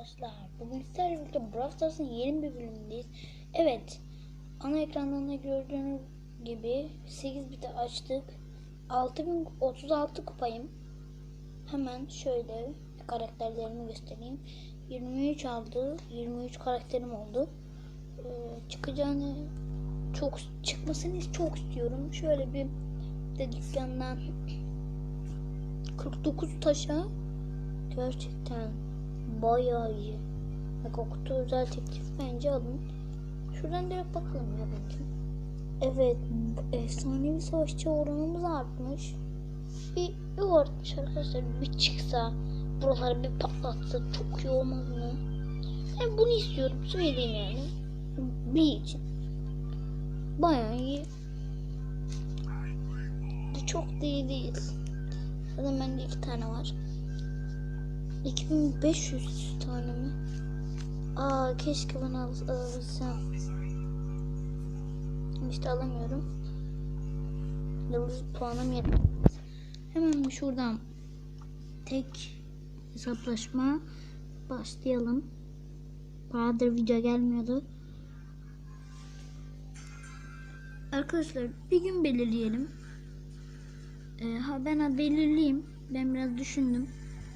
arkadaşlar. Bugün sizlerle birlikte Brawl Stars'ın yeni bir bölümündeyiz. Evet. Ana ekrandan da gördüğünüz gibi 8 biti açtık. 6036 kupayım. Hemen şöyle karakterlerimi göstereyim. 23 aldı. 23 karakterim oldu. Ee, çıkacağını çok çıkmasını çok istiyorum. Şöyle bir de dükkandan 49 taşa gerçekten bayağı iyi. Bak o kutu özel teklif bence alın. Şuradan direkt bakalım ya bakayım. Evet efsanevi savaşçı oranımız artmış. Bir, bir artmış arkadaşlar bir çıksa buraları bir patlatsa çok iyi olmaz mı? Ben bunu istiyorum söyleyeyim yani. Bir için. Bayağı iyi. Bu çok iyi değil. Zaten bende iki tane var. 2500 tane mi? Aa keşke ben al alabilsem. İşte alamıyorum. Yıldız puanım yetmez. Hemen şuradan tek hesaplaşma başlayalım. Bayağıdır video gelmiyordu. Arkadaşlar bir gün belirleyelim. Ee, ha ben belirleyeyim. Ben biraz düşündüm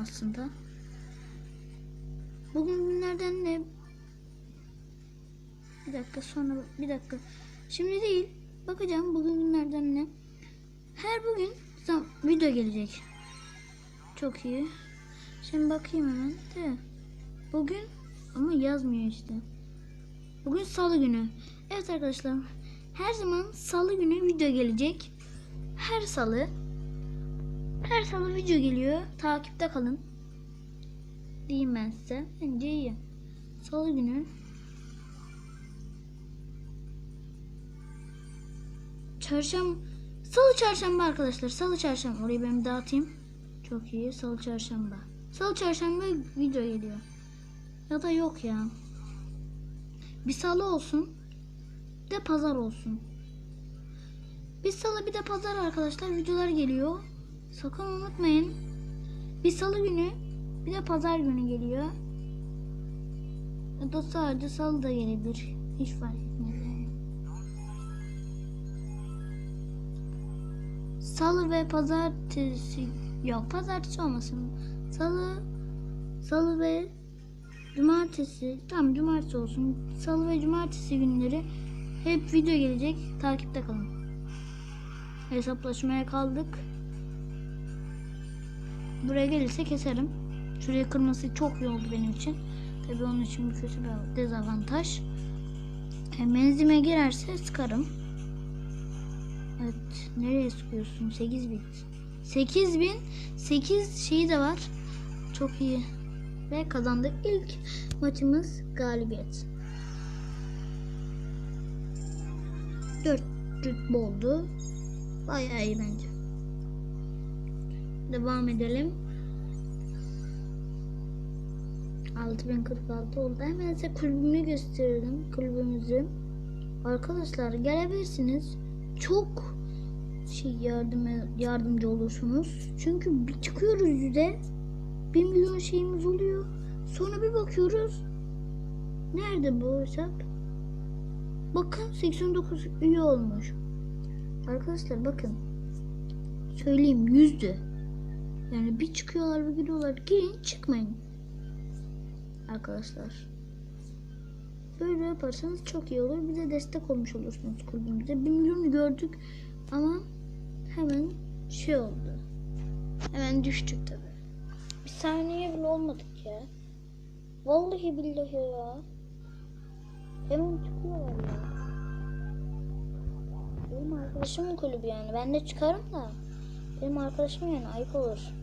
aslında. Bugün günlerden ne? Bir dakika sonra bir dakika. Şimdi değil. Bakacağım bugün günlerden ne? Her bugün zam video gelecek. Çok iyi. Şimdi bakayım hemen. De. Bugün ama yazmıyor işte. Bugün salı günü. Evet arkadaşlar. Her zaman salı günü video gelecek. Her salı. Her salı video geliyor. Takipte kalın. Size. Bence iyi. Salı günü. Çarşamba. Salı çarşamba arkadaşlar. Salı çarşamba. Orayı ben dağıtayım. Çok iyi. Salı çarşamba. Salı çarşamba video geliyor. Ya da yok ya. Bir salı olsun. Bir de pazar olsun. Bir salı bir de pazar arkadaşlar videolar geliyor. Sakın unutmayın. Bir salı günü bir de pazar günü geliyor. Ya da sadece salı da gelebilir. Hiç fark etmez. Salı ve pazartesi yok pazartesi olmasın. Salı salı ve cumartesi tam cumartesi olsun. Salı ve cumartesi günleri hep video gelecek. Takipte kalın. Hesaplaşmaya kaldık. Buraya gelirse keserim. Şuraya kırması çok iyi oldu benim için. Tabii onun için bir kötü bir dezavantaj. E, menzime girerse sıkarım. Evet. Nereye sıkıyorsun? 8000. 8000 8 şeyi de var. Çok iyi. Ve kazandık. İlk maçımız galibiyet. 4 rütbe oldu. Bayağı iyi bence. Devam edelim. 6046 oldu. Hemen size kulübümü gösterelim. Kulübümüzü. Arkadaşlar gelebilirsiniz. Çok şey yardım yardımcı olursunuz. Çünkü bir çıkıyoruz yüze. 1 milyon şeyimiz oluyor. Sonra bir bakıyoruz. Nerede bu hesap? Bakın 89 üye olmuş. Arkadaşlar bakın. Söyleyeyim yüzdü. Yani bir çıkıyorlar bir giriyorlar. Girin çıkmayın. Arkadaşlar. Böyle yaparsanız çok iyi olur. Bize destek olmuş olursunuz kulübümüze. Bir milyonu gördük ama hemen şey oldu. Hemen düştük tabi. Bir saniye bile olmadık ya. Vallahi billahi ya. Hemen çıkıyorlar ya. Benim arkadaşımın kulübü yani. Ben de çıkarım da. Benim arkadaşım yani ayıp olur.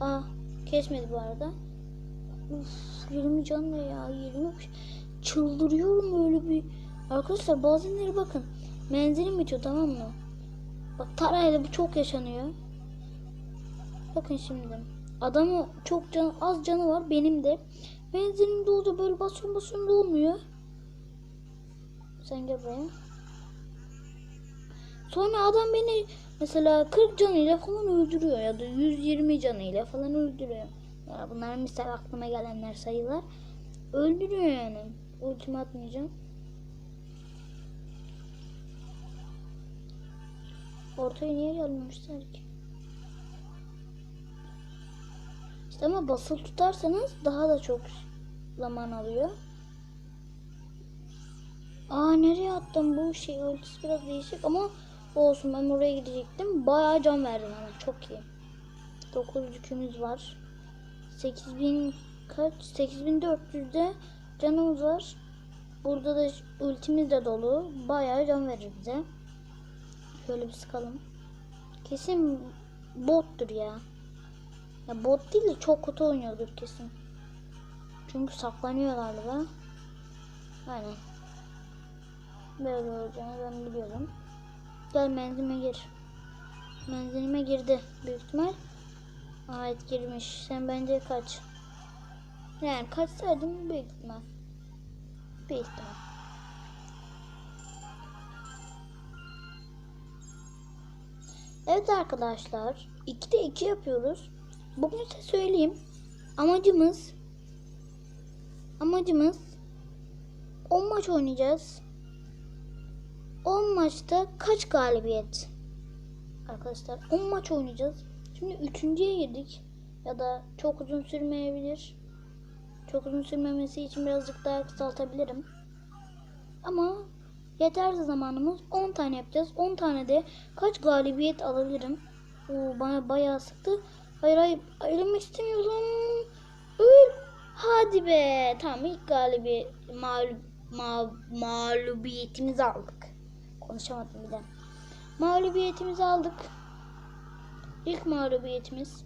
Aa kesmedi bu arada. Uf 20 can ne ya 20 çıldırıyorum öyle bir. Arkadaşlar bazenleri bakın. Menzilim bitiyor tamam mı? Bak tarayla bu çok yaşanıyor. Bakın şimdi. Adamı çok can, az canı var benim de. Menzilim doldu böyle basıyorum basıyorum da olmuyor. Sen gel buraya. Sonra adam beni mesela 40 canıyla falan öldürüyor ya da 120 canıyla falan öldürüyor. Ya bunlar misal aklıma gelenler sayılar. Öldürüyor yani. Ultimi atmayacağım. Ortaya niye gelmemişler ki? İşte ama basılı tutarsanız daha da çok zaman alıyor. Aa nereye attım bu şey ultisi biraz değişik ama olsun ben oraya gidecektim. Bayağı can verdim ama çok iyi. 9 yükümüz var. 8000 kaç? 8400'de canımız var. Burada da ultimiz de dolu. Bayağı can verir bize. Şöyle bir sıkalım. Kesin bottur ya. Ya bot değil de çok kötü oynuyordur kesin. Çünkü saklanıyor galiba. Aynen. Böyle olacağını ben biliyorum. Gel menzilime gir. Menzilime girdi büyük ihtimal. Evet girmiş. Sen bence kaç. Yani kaçsaydın büyük ihtimal. İhtimal. Evet arkadaşlar. 2'de 2 yapıyoruz. Bugün size söyleyeyim. Amacımız amacımız 10 maç oynayacağız. 10 maçta kaç galibiyet? Arkadaşlar 10 maç oynayacağız. Şimdi üçüncüye girdik. Ya da çok uzun sürmeyebilir. Çok uzun sürmemesi için birazcık daha kısaltabilirim. Ama yeterli zamanımız 10 tane yapacağız. 10 tane de kaç galibiyet alabilirim? Oo, bana bayağı sıktı. Hayır hayır ayrılmak istemiyorum. Öl. Hadi be. Tamam ilk galibiyet mağlup, ma, mağlubiyetimizi aldık. Konuşamadım bir de. Mağlubiyetimizi aldık. İlk mağlubiyetimiz.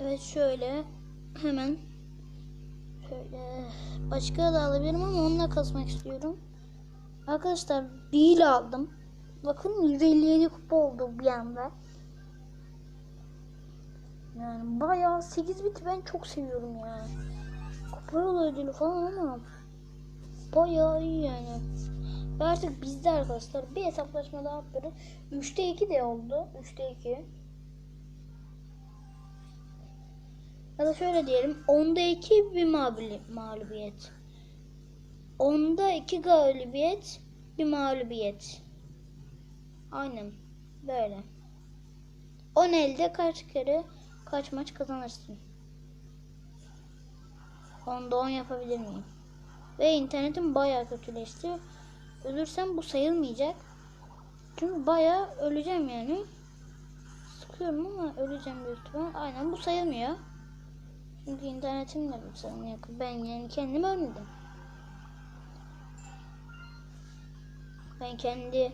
Evet şöyle hemen şöyle başka da alabilirim ama onunla kasmak istiyorum. Arkadaşlar bir aldım. Bakın 157 kupa oldu bir anda. Yani bayağı 8 bit ben çok seviyorum ya. Kupa yolu ödülü falan ama bayağı iyi yani. Ve artık bizde arkadaşlar bir hesaplaşma daha yapıyoruz. 3'te 2 de oldu. 3'te 2. Ya da şöyle diyelim. 10'da 2 bir mağlubi- mağlubiyet. 10'da 2 galibiyet bir mağlubiyet. Aynen. Böyle. 10 elde kaç kere kaç maç kazanırsın? 10'da 10 yapabilir miyim? Ve internetim bayağı kötüleşti. Ölürsem bu sayılmayacak. Çünkü bayağı öleceğim yani. Sıkıyorum ama öleceğim büyük ihtimal. Aynen bu sayılmıyor. Çünkü internetim de bu sayılmıyor. Ben yani kendim ölmedim. Ben kendi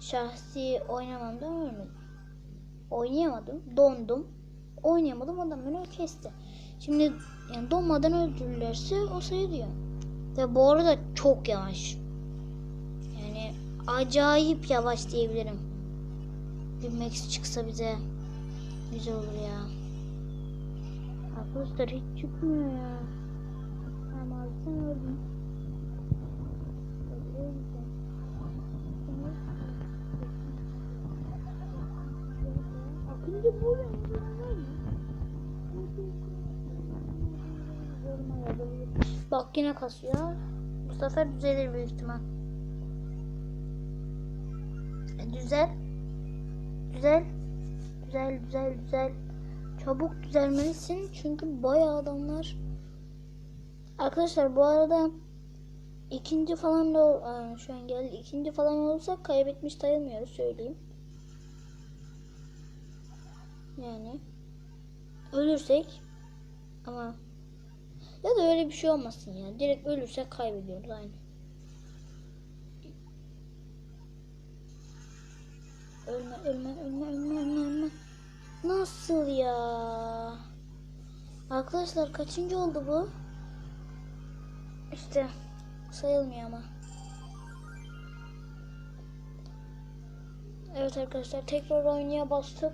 şahsi oynamamdan ölmedim. Oynayamadım. Dondum. Oynayamadım adam beni kesti. Şimdi yani donmadan öldürürlerse o sayılıyor. Ve bu arada çok yavaş. Acayip yavaş diyebilirim. Bir Max çıksa bize güzel olur ya. Arkadaşlar hiç çıkmıyor ya. Ama sen öldün. Akıncı bu Bak yine kasıyor. Bu sefer düzelir büyük ihtimal. Düzel. Güzel. Güzel güzel güzel. Çabuk düzelmelisin çünkü bayağı adamlar. Arkadaşlar bu arada ikinci falan da Aa, şu an geldi. İkinci falan olursak kaybetmiş sayılmıyoruz söyleyeyim. Yani ölürsek ama ya da öyle bir şey olmasın ya. Direkt ölürsek kaybediyoruz aynı. Ölme, ölme, ölme, ölme, ölme, ölme. Nasıl ya? Arkadaşlar kaçıncı oldu bu? İşte sayılmıyor ama. Evet arkadaşlar tekrar oynaya bastık.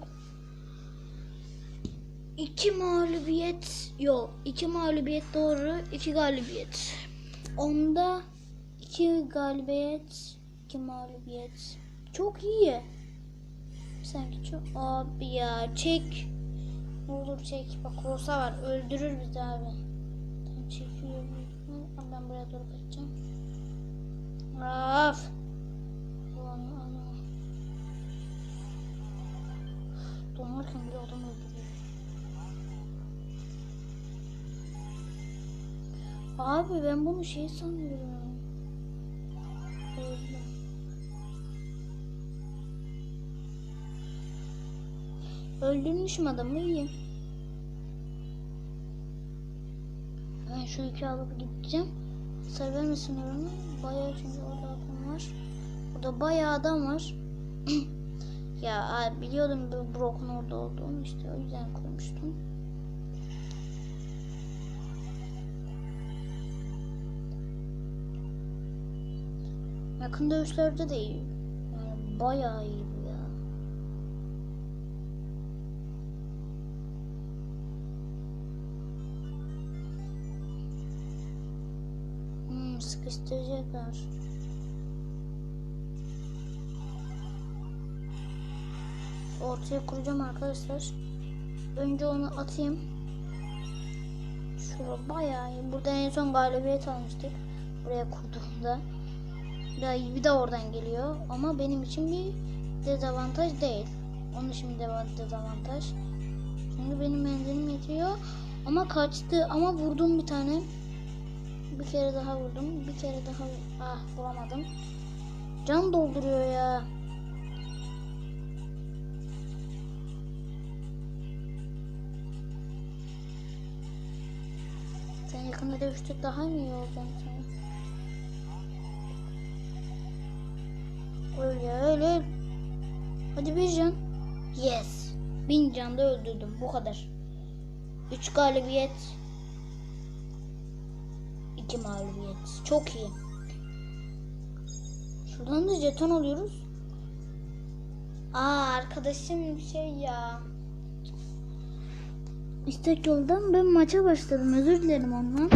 İki mağlubiyet yok. iki mağlubiyet doğru. iki galibiyet. Onda iki galibiyet, iki mağlubiyet. Çok iyi. Çok abi ya çek. Ne olur çek. Bak Rosa var. Öldürür bizi abi. Tam çekiyor. Ama Ben buraya doğru kaçacağım. Of. Ulan ana. Donarken bile adam öldürüyor. Abi ben bunu şey sanıyorum. Öldürmüşüm adamı iyi. Ben şu iki alıp gideceğim. Hasar vermesin oranı. Bayağı çünkü orada adam var. Burada bayağı adam var. ya biliyordum bu Brock'un orada olduğunu işte o yüzden koymuştum. Yakın dövüşlerde de iyi. Yani bayağı iyi Hmm, sıkıştıracaklar. Ortaya kuracağım arkadaşlar. Önce onu atayım. Şura bayağı iyi. Burada en son galibiyet almıştık. Buraya kurduğumda. De, bir de oradan geliyor. Ama benim için bir dezavantaj değil. Onun için bir dezavantaj. Çünkü benim menzilim yetiyor. Ama kaçtı. Ama vurdum bir tane. Bir kere daha vurdum. Bir kere daha ah vuramadım. Can dolduruyor ya. Sen yakında dövüştük daha mı iyi olacaksın sen? Öyle öyle. Hadi bir can. Yes. Bin can da öldürdüm. Bu kadar. Üç galibiyet. İki mağlubiyet. Çok iyi. Şuradan da jeton alıyoruz. Aa arkadaşım şey ya. İstek yoldan ben maça başladım. Özür dilerim ondan.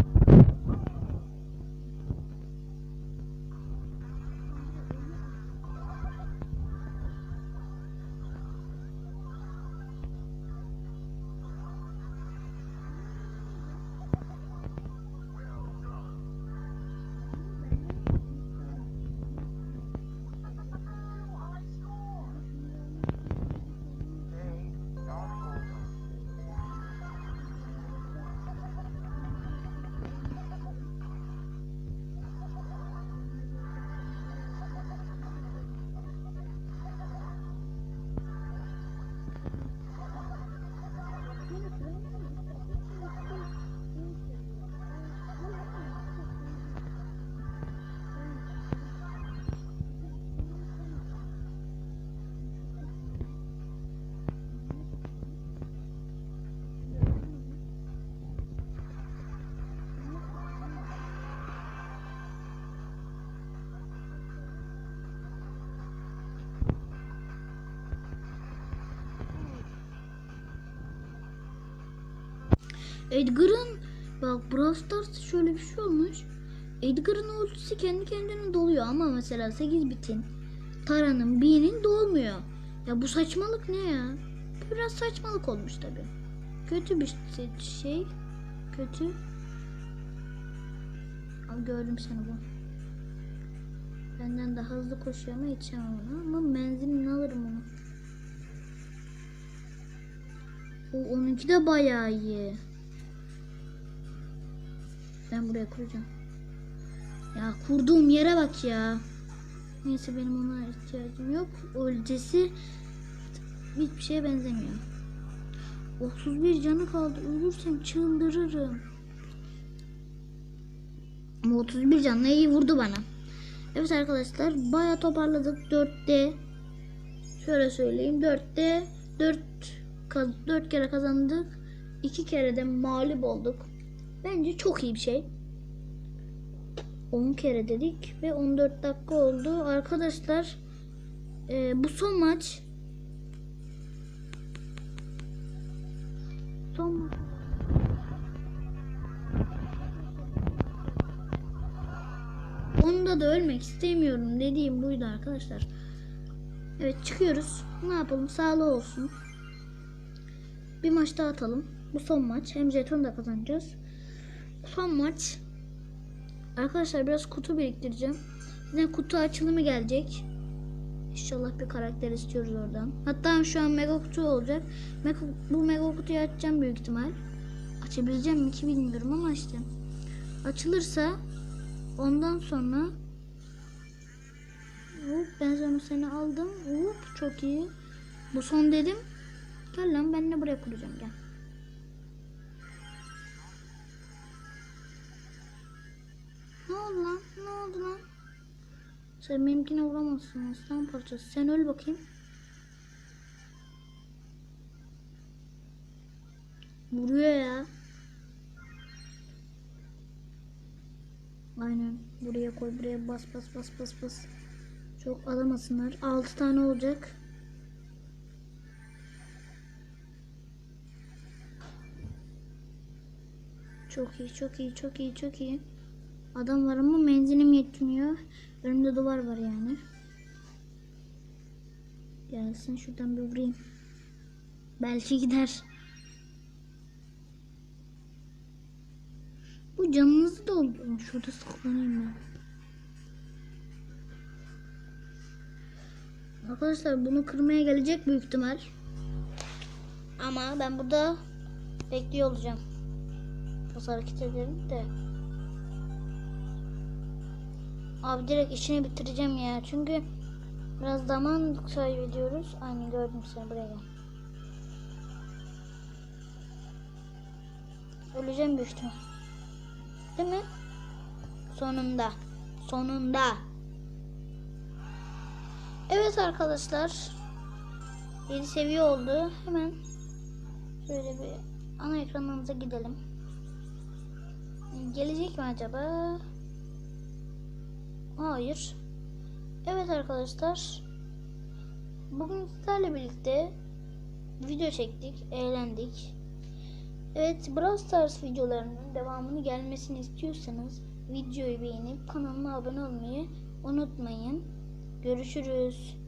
Edgar'ın bak Brawl Stars'ta şöyle bir şey olmuş. Edgar'ın ultisi kendi kendine doluyor ama mesela 8 bitin Tara'nın B'nin dolmuyor. Ya bu saçmalık ne ya? Biraz saçmalık olmuş tabi. Kötü bir şey. Kötü. Ama gördüm seni bu. Benden daha hızlı koşuyor ama yetişemem ona. Ama menzilini alırım onu. O onunki de bayağı iyi. Ben buraya kuracağım. Ya kurduğum yere bak ya. Neyse benim ona ihtiyacım yok. Öncesi hiçbir şeye benzemiyor. 31 canı kaldı. Ölürsem çıldırırım. Ama 31 canla iyi vurdu bana. Evet arkadaşlar baya toparladık 4'te. Şöyle söyleyeyim 4'te 4 4 kere kazandık. 2 kere de mağlup olduk. Bence çok iyi bir şey. 10 kere dedik ve 14 dakika oldu. Arkadaşlar e, bu son maç. Son maç. Onda da ölmek istemiyorum dediğim buydu arkadaşlar. Evet çıkıyoruz. Ne yapalım sağlığı olsun. Bir maç daha atalım. Bu son maç. Hem jeton da kazanacağız. Son maç. Arkadaşlar biraz kutu biriktireceğim. Yine kutu açılımı gelecek. İnşallah bir karakter istiyoruz oradan. Hatta şu an mega kutu olacak. Mega, bu mega kutuyu açacağım büyük ihtimal. Açabileceğim mi ki bilmiyorum ama işte. Açılırsa ondan sonra Hop ben sonra seni aldım. Hop çok iyi. Bu son dedim. Gel lan ben de buraya kuracağım gel. Ne oldu lan? Ne oldu lan? Sen benimkine vuramazsın aslan parçası. Sen öl bakayım. Vuruyor ya. Aynen. Buraya koy. Buraya bas bas bas bas bas. Çok alamasınlar. 6 tane olacak. Çok iyi, çok iyi, çok iyi, çok iyi. Adam var ama menzilim yetmiyor. Önümde duvar var yani. Gelsin şuradan bir vurayım. Belki gider. Bu canınızı doldurun. Şurada saklanayım ben. Arkadaşlar bunu kırmaya gelecek büyük ihtimal. Ama ben burada bekliyor olacağım. Nasıl hareket ederim de. Abi direkt işini bitireceğim ya. Çünkü biraz zaman kaybediyoruz. Aynen gördüm seni buraya gel. Öleceğim büyük ihtimal. Değil mi? Sonunda. Sonunda. Evet arkadaşlar. 7 seviye oldu. Hemen şöyle bir ana ekranımıza gidelim. Gelecek mi acaba? Hayır. Evet arkadaşlar. Bugün sizlerle birlikte video çektik, eğlendik. Evet, Brawl Stars videolarının devamını gelmesini istiyorsanız videoyu beğenip kanalıma abone olmayı unutmayın. Görüşürüz.